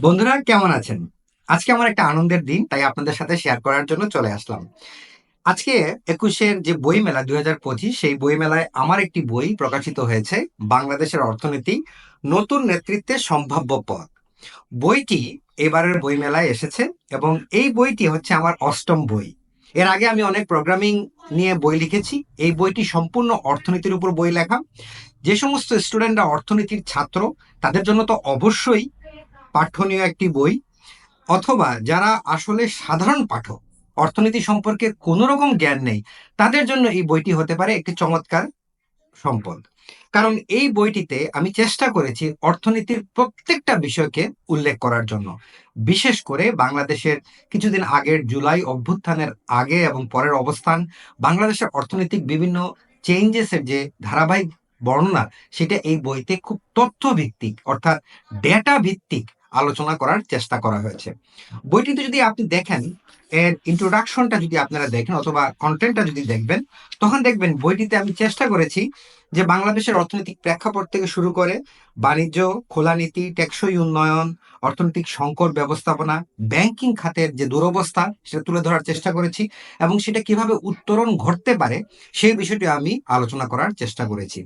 বন্ধুরা, কেমন আছেন? আজকে আমার একটা আনন্দের দিন, তাই আপনাদের সাথে শেয়ার করার জন্য চলে আসলাম। আজকে একুশের যে বই মেলা দুই হাজার পঁচিশ, সেই বই মেলায় আমার একটি বই প্রকাশিত হয়েছে, বাংলাদেশের অর্থনীতি, নতুন নেতৃত্বের সম্ভাব্য পথ। বইটি এবারের বই মেলায় এসেছে এবং এই বইটি হচ্ছে আমার অষ্টম বই। এর আগে আমি অনেক প্রোগ্রামিং নিয়ে বই লিখেছি, এই বইটি সম্পূর্ণ অর্থনীতির উপর বই লেখা। যে সমস্ত স্টুডেন্টরা অর্থনীতির ছাত্র, তাদের জন্য তো অবশ্যই পাঠ্যনীয় একটি বই, অথবা যারা আসলে সাধারণ পাঠক, অর্থনীতি সম্পর্কে কোনো রকম জ্ঞান নেই, তাদের জন্য এই বইটি হতে পারে একটি চমৎকার সম্পদ। কারণ এই বইটিতে আমি চেষ্টা করেছি অর্থনীতির প্রত্যেকটা বিষয়কে উল্লেখ করার জন্য। বিশেষ করে বাংলাদেশের কিছুদিন আগের জুলাই অভ্যুত্থানের আগে এবং পরের অবস্থান, বাংলাদেশের অর্থনৈতিক বিভিন্ন চেঞ্জেসের যে ধারাবাহিক বর্ণনা, সেটা এই বইতে খুব তথ্য ভিত্তিক অর্থাৎ ডেটা ভিত্তিক আলোচনা করার চেষ্টা করা হয়েছে। বইটিতে যদি আপনি দেখেন, এর ইন্ট্রোডাকশনটা যদি আপনারা দেখেন অথবা কন্টেন্টটা যদি দেখবেন, তখন দেখবেন বইটিতে আমি চেষ্টা করেছি যে বাংলাদেশের অর্থনৈতিক প্রেক্ষাপট থেকে শুরু করে বাণিজ্য, খোলা নীতি, টেকসই উন্নয়ন, অর্থনৈতিক সংকট ব্যবস্থাপনা ব্যাংকিং খাতের যে দুরবস্থা, সেটা তুলে ধরার চেষ্টা করেছি এবং সেটা কীভাবে উত্তরণ ঘটতে পারে, সেই বিষয়টি আমি আলোচনা করার চেষ্টা করেছি।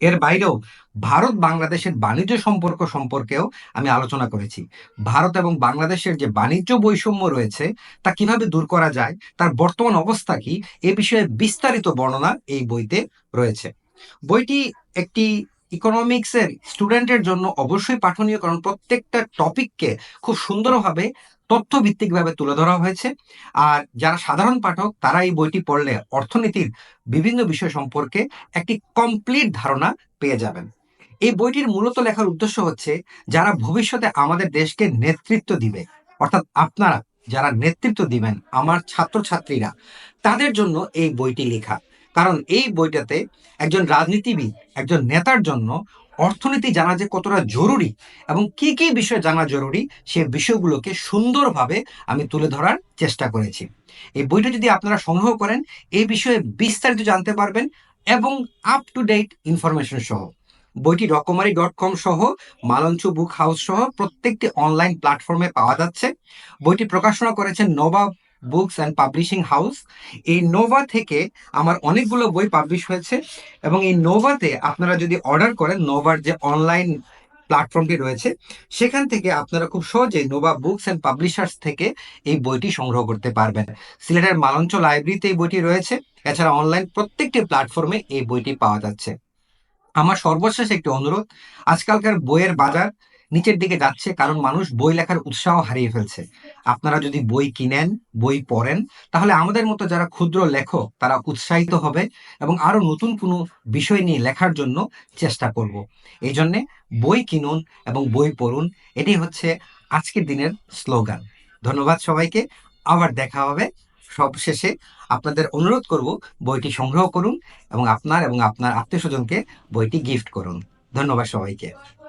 এর বাইরেও ভারত বাংলাদেশের বাণিজ্য সম্পর্ক সম্পর্কেও আমি আলোচনা করেছি। ভারত এবং বাংলাদেশের যে বাণিজ্য বৈষম্য রয়েছে, তা কীভাবে দূর করা যায়, তার বর্তমান অবস্থা কি, এ বিষয়ে বিস্তারিত বর্ণনা এই বইতে রয়েছে। বইটি একটি ইকোনমিক্সের স্টুডেন্টের জন্য অবশ্যই পাঠনীয়, কারণ প্রত্যেকটা টপিককে খুব সুন্দরভাবে তথ্য ভিত্তিকভাবে তুলে ধরা হয়েছে। আর যারা সাধারণ পাঠক, তারা এই বইটি পড়লে অর্থনীতির বিভিন্ন বিষয় সম্পর্কে একটি কমপ্লিট ধারণা পেয়ে যাবেন। এই বইটির মূলত লেখার উদ্দেশ্য হচ্ছে, যারা ভবিষ্যতে আমাদের দেশকে নেতৃত্ব দিবে, অর্থাৎ আপনারা যারা নেতৃত্ব দিবেন, আমার ছাত্রছাত্রীরা, তাদের জন্য এই বইটি লেখা। কারণ এই বইটাতে একজন রাজনীতিবিদ, একজন নেতার জন্য অর্থনীতি জানা যে কতটা জরুরি এবং কি কি বিষয় জানা জরুরি, সে বিষয়গুলোকে সুন্দরভাবে আমি তুলে ধরার চেষ্টা করেছি। এই বইটা যদি আপনারা সংগ্রহ করেন, এই বিষয়ে বিস্তারিত জানতে পারবেন এবং আপ টু ডেট ইনফরমেশন সহ। বইটি রকমারি ডট কম সহ, মালঞ্চ বুক হাউস সহ প্রত্যেকটি অনলাইন প্ল্যাটফর্মে পাওয়া যাচ্ছে। বইটি প্রকাশনা করেছেন Nawab books and publishing house এই নোভা থেকে আমার অনেকগুলো বই পাবলিশ হয়েছে এবং এই নোভাতে আপনারা যদি অর্ডার করেন নোভার যে অনলাইন প্ল্যাটফর্মটি রয়েছে, সেখান থেকে আপনারা খুব সহজেই নোভা বুকস অ্যান্ড পাবলিশার্স থেকে এই বইটি সংগ্রহ করতে পারবেন। সিলেটের মালঞ্চ লাইব্রেরিতে এই বইটি রয়েছে। এছাড়া অনলাইন প্রত্যেকটি প্ল্যাটফর্মে এই বইটি পাওয়া যাচ্ছে। আমার সর্বশেষ একটি অনুরোধ, আজকালকার বইয়ের বাজার নিচের দিকে যাচ্ছে কারণ মানুষ বই লেখার উৎসাহ হারিয়ে ফেলছে। আপনারা যদি বই কিনেন, বই পড়েন, তাহলে আমাদের মতো যারা ক্ষুদ্র লেখক, তারা উৎসাহিত হবে এবং আরও নতুন কোনো বিষয় নিয়ে লেখার জন্য চেষ্টা করব। এই জন্যে বই কিনুন এবং বই পড়ুন, এটি হচ্ছে আজকের দিনের স্লোগান। ধন্যবাদ সবাইকে, আবার দেখা হবে। সবশেষে আপনাদের অনুরোধ করব, বইটি সংগ্রহ করুন এবং আপনার এবং আপনার আত্মীয় স্বজনকে বইটি গিফট করুন। ধন্যবাদ সবাইকে।